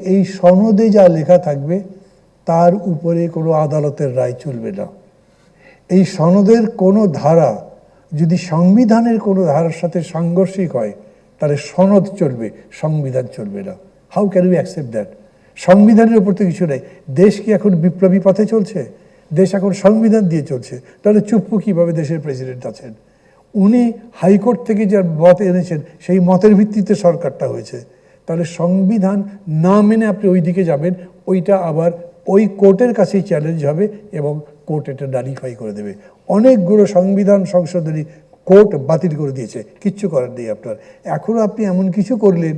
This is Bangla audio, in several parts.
এই সনদে যা লেখা থাকবে, তার উপরে কোনো আদালতের রায় চলবে না। এই সনদের কোনো ধারা যদি সংবিধানের কোনো ধারার সাথে সাংঘর্ষিক হয়, তাহলে সনদ চলবে, সংবিধান চলবে না। How can we accept that সংবিধানের উপর তো কিছু নেই। দেশ কি এখন বিপ্লবী পথে চলছে? দেশ এখন সংবিধান দিয়ে চলছে। তাহলে চুপ্পু কীভাবে দেশের প্রেসিডেন্ট আছেন? উনি হাইকোর্ট থেকে যে মত এনেছেন, সেই মতের ভিত্তিতে সরকারটা হয়েছে। তাহলে সংবিধান না মেনে আপনি ওই দিকে যাবেন, ওইটা আবার ওই কোর্টের কাছেই চ্যালেঞ্জ হবে এবং কোর্ট এটা ডালিফাই করে দেবে। অনেকগুলো সংবিধান সংশোধনী কোর্ট বাতিল করে দিয়েছে, কিচ্ছু করার নেই আপনার। এখনও আপনি এমন কিছু করলেন,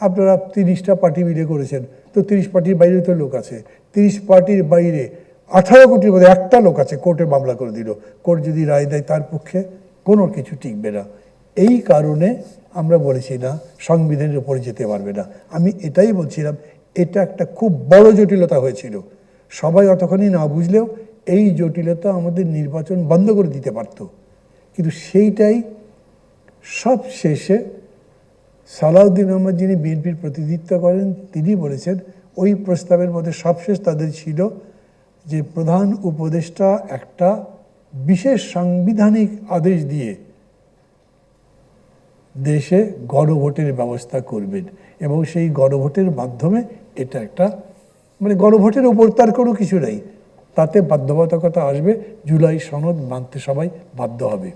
আপনারা তিরিশটা পার্টি মিলে করেছেন, তো তিরিশ পার্টির বাইরে তো লোক আছে। তিরিশ পার্টির বাইরে আঠারো কোটির মধ্যে একটা লোক আছে, কোর্টে মামলা করে দিল। কোর্ট যদি রায় দেয় তার পক্ষে কোনো কিছু টিকবে না। এই কারণে আমরা বলেছি না, সংবিধানের উপরে যেতে পারবে না। আমি এটাই বলছিলাম, এটা একটা খুব বড় জটিলতা হয়েছিল। সবাই অতখানি না বুঝলেও এই জটিলতা আমাদের নির্বাচন বন্ধ করে দিতে পারত। কিন্তু সেইটাই সব শেষে সালাউদ্দিন আহমদ যিনি বিএনপির প্রতিনিধিত্ব করেন, তিনি বলেছেন, ওই প্রস্তাবের মধ্যে সবশেষ তাদের ছিল যে প্রধান উপদেষ্টা একটা বিশেষ সাংবিধানিক আদেশ দিয়ে দেশে গণভোটের ব্যবস্থা করবেন। এবং সেই গণভোটের মাধ্যমে এটা একটা মানে গণভোটের উপর তার কোনো কিছু নেই। তাতে বাধ্যবাধকতা আসবে, জুলাই সনদ মানতে সবাই বাধ্য হবে।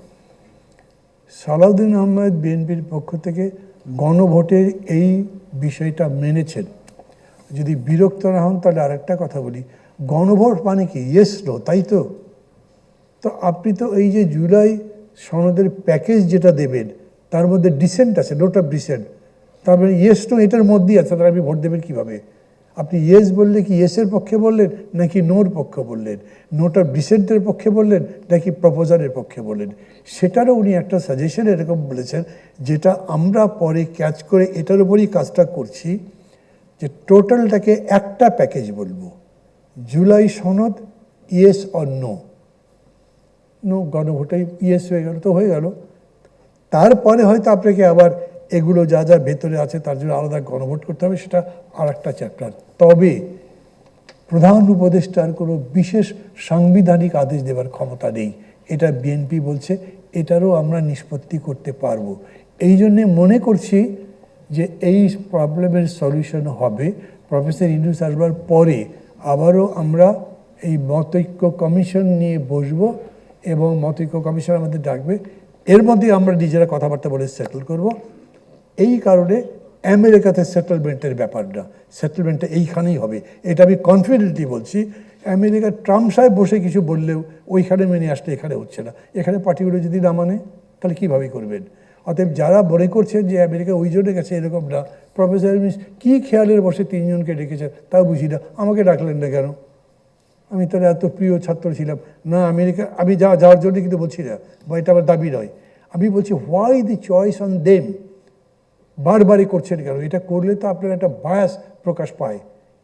সালাউদ্দিন আহমেদ বিএনপির পক্ষ থেকে গণভোটের এই বিষয়টা মেনেছেন। যদি বিরক্ত না হন, তাহলে আরেকটা কথা বলি। গণভোট মানে কি? ইয়েস নো তাই তো? তো আপনি তো এই যে জুলাই সনদের প্যাকেজ যেটা দেবেন তার মধ্যে ডিসেন্ট আছে নোট অফ ডিসেন্ট তার মানে ইয়েস নো এটার মধ্যেই আছে, তাহলে আপনি ভোট দেবেন কীভাবে? আপনি ইয়েস বললে কি ইয়েসের পক্ষে বললেন, নাকি নোর পক্ষে বললেন? নোট অফ ডিসেন্টের পক্ষে বললেন, নাকি প্রপোজালের পক্ষে বললেন? সেটারও উনি একটা সাজেশন এরকম বলেছেন, যেটা আমরা পরে ক্যাচ করে এটার উপরই কাজটা করছি, যে টোটালটাকে একটা প্যাকেজ বলব। জুলাই সনদ ইয়েস অর নো নো গণভোটাই ইয়েস হয়ে গেল, তো হয়ে গেল। তারপরে হয়তো আপনাকে আবার এগুলো যা যা ভেতরে আছে তার জন্য আলাদা গণভোট করতে হবে, সেটা আর একটা চ্যাপ্টার তবে প্রধান উপদেষ্টার কোনো বিশেষ সাংবিধানিক আদেশ দেওয়ার ক্ষমতা নেই। এটা বিএনপি বলছে, এটারও আমরা নিষ্পত্তি করতে পারব। এই জন্যে মনে করছি যে এই প্রবলেমের সলিউশন হবে। প্রফেসর ইউনুস আসবার পরে আবারও আমরা এই মতৈক্য কমিশন নিয়ে বসবো এবং মতৈক্য কমিশন আমাদের ডাকবে। এর মধ্যে আমরা নিজেরা কথাবার্তা বলে সেটেল করব। এই কারণে আমেরিকাতে সেটেলমেন্টের ব্যাপারটা সেটেলমেন্টটা এইখানেই হবে। এটা আমি কনফিডেন্টলি বলছি, আমেরিকা ট্রাম্প সাহেব বসে কিছু বললেও ওইখানে মেনে আসলে এখানে হচ্ছে না। এখানে পার্টিগুলো যদি না মানে তাহলে কীভাবে করবেন? অতএব যারা মনে করছেন যে আমেরিকা ওই জন্য গেছে, এরকম না। প্রফেসর মিস কী খেয়ালের বসে তিনজনকে ডেকেছেন, তাও বুঝি না। আমাকে ডাকলেন না কেন? আমি তার এত প্রিয় ছাত্র ছিলাম। না, আমেরিকা, আমি যা, যাওয়ার জন্য কিন্তু বলছি না, বা এটা আমার দাবি নয়। আমি বলছি why the choice on them বারবারই করছেন কেন? এটা করলে তো আপনার একটা বায়াস প্রকাশ পায়।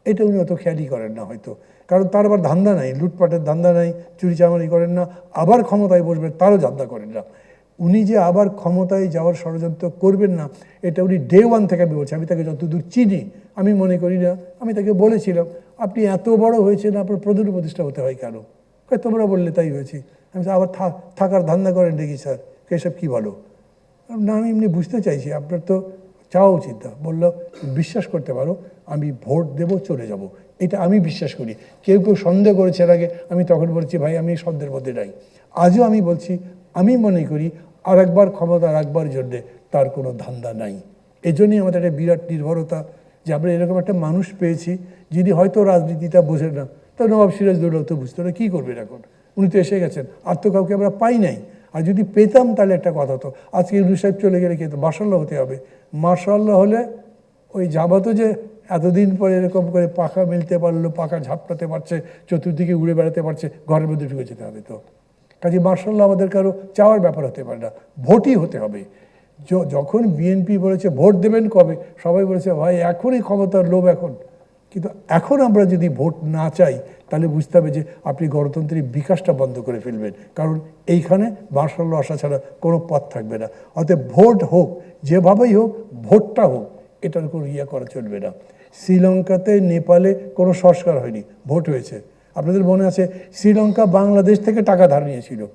এটা উনি অত খেয়ালই করেন না হয়তো। কারণ তার আবার ধান্দা নাই, লুটপাটের ধান্দা নাই চুরি চামারি করেন না, আবার ক্ষমতায় বসবেন, তারও ধান্দা করেন না। উনি যে আবার ক্ষমতায় যাওয়ার ষড়যন্ত্র করবেন না, এটা উনি ডে ওয়ান থেকে আমি বলছি, আমি তাকে যতদূর চিনি, আমি মনে করি না, আমি তাকে বলেছিলাম, আপনি এত বড় হয়েছেন, আপনার প্রধান প্রতিষ্ঠা হতে হয় কেন? তোমরা বললে তাই হয়েছি। আমি আবার থাকার ধান্দা করেন দেখি, স্যার এসব কী বলো? না, আমি এমনি বুঝতে চাইছি, আপনার তো চাওয়া উচিত না। বলল, বিশ্বাস করতে পারো, আমি ভোট দেব, চলে যাব। এটা আমি বিশ্বাস করি। কেউ কেউ সন্দেহ করেছে আগে, আমি তখন বলছি, ভাই, আমি সন্দেহের মধ্যে নাই। আজও আমি বলছি আমি মনে করি আর একবার ক্ষমতা রাখবার জন্যে তার কোনো ধান্দা নাই। এজন্যই আমাদের একটা বিরাট নির্ভরতা যে আমরা এরকম একটা মানুষ পেয়েছি যিনি হয়তো রাজনীতিটা বোঝেন না। তা নবাব সিরাজ দৌলত বুঝতো না, কী করবেন এখন? উনি তো এসে গেছেন, আর তো কাউকে আমরা পাই নাই। আর যদি পেতাম তাহলে একটা কথা হতো, আজকে ইউনুস সাহেব চলে গেলে কিন্তু মার্শাল্লাহ হতে হবে। মার্শাল্লাহ হলে ওই জামাতো যে এতদিন পরে এরকম করে পাখা মিলতে পারল, পাখা ঝাপটাতে পারছে, চতুর্দিকে উড়ে বেড়াতে পারছে, ঘরের মধ্যে ঢুকে যেতে হবে তো। কাজে মার্শাল্লাহ আমাদের কারও চাওয়ার ব্যাপার হতে পারে না, ভোটই হতে হবে। যখন বিএনপি বলেছে ভোট দেবেন কবে, সবাই বলেছে, ভাই, এখনই ক্ষমতার লোভ এখন। কিন্তু এখন আমরা যদি ভোট না চাই, তাহলে বুঝতে হবে যে আপনি গণতন্ত্রের বিকাশটা বন্ধ করে ফেলবেন। কারণ এইখানে মার্শাল্য আসা ছাড়া কোনো পথ থাকবে না। অতএব ভোট হোক, যেভাবেই হোক, ভোটটা হোক, এটার কোনো ইয়ে করা চলবে না। শ্রীলঙ্কাতে, নেপালে কোনো সংস্কার হয়নি, ভোট হয়েছে। আপনাদের মনে আছে, শ্রীলঙ্কা বাংলাদেশ থেকে টাকা ধার নিয়েছিল।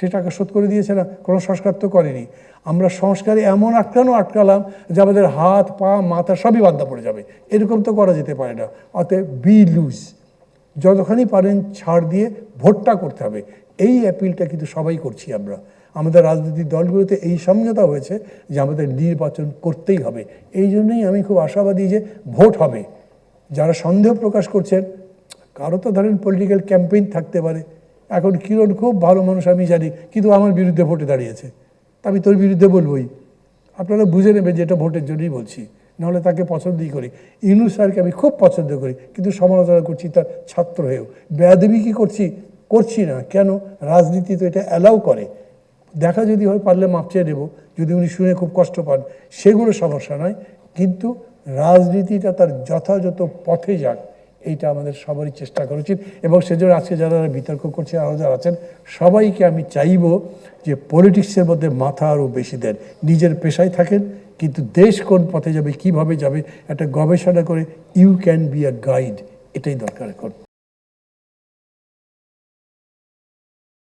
সে টাকা শোধ করে দিয়েছে না? কোনো সংস্কার তো করেনি। আমরা সংস্কারে এমন আটকানো আটকালাম যে আমাদের হাত, পা, মাথা সবই বাধ্যা পড়ে যাবে। এরকম তো করা যেতে পারে না। অতএব বি লুজ। যতখানি পারেন ছাড় দিয়ে ভোটটা করতে হবে। এই অ্যাপিলটা কিন্তু সবাই করছি আমরা। আমাদের রাজনৈতিক দলগুলোতে এই সমঝোতা হয়েছে যে আমাদের নির্বাচন করতেই হবে। এই জন্যই আমি খুব আশাবাদী যে ভোট হবে। যারা সন্দেহ প্রকাশ করছেন কারও তো ধরেন পলিটিক্যাল ক্যাম্পেইন থাকতে পারে। এখন কিরণ খুব ভালো মানুষ, আমি জানি, কিন্তু আমার বিরুদ্ধে ভোটে দাঁড়িয়েছে। তা আমি তোর বিরুদ্ধে বলবোই। আপনারা বুঝে নেবেন যে এটা ভোটের জন্যই বলছি, নাহলে তাকে পছন্দই করি। ইনু স্যারকে আমি খুব পছন্দ করি, কিন্তু সমালোচনা করছি, তার ছাত্র হয়েও বেয়াদবি কি করছি? করছি না। কেন? রাজনীতি তো এটা অ্যালাউ করে। দেখা যদি হয়, পারলে মাপ চেয়ে নেব। যদি উনি শুনে খুব কষ্ট পান, সেগুলো সমস্যা নয়। কিন্তু রাজনীতিটা তার যথাযথ পথে যাক। এইটা আমাদের সবারই চেষ্টা করা উচিত। এবং সেজন্য আজকে যারা বিতর্ক করছে আরও যারা আছেন, সবাইকে আমি চাইব যে পলিটিক্সের মধ্যে মাথা আরও বেশি দেন। নিজের পেশায় থাকেন, কিন্তু দেশ কোন পথে যাবে, কীভাবে যাবে, একটা গবেষণা করে you can be a guide এটাই দরকার এখন।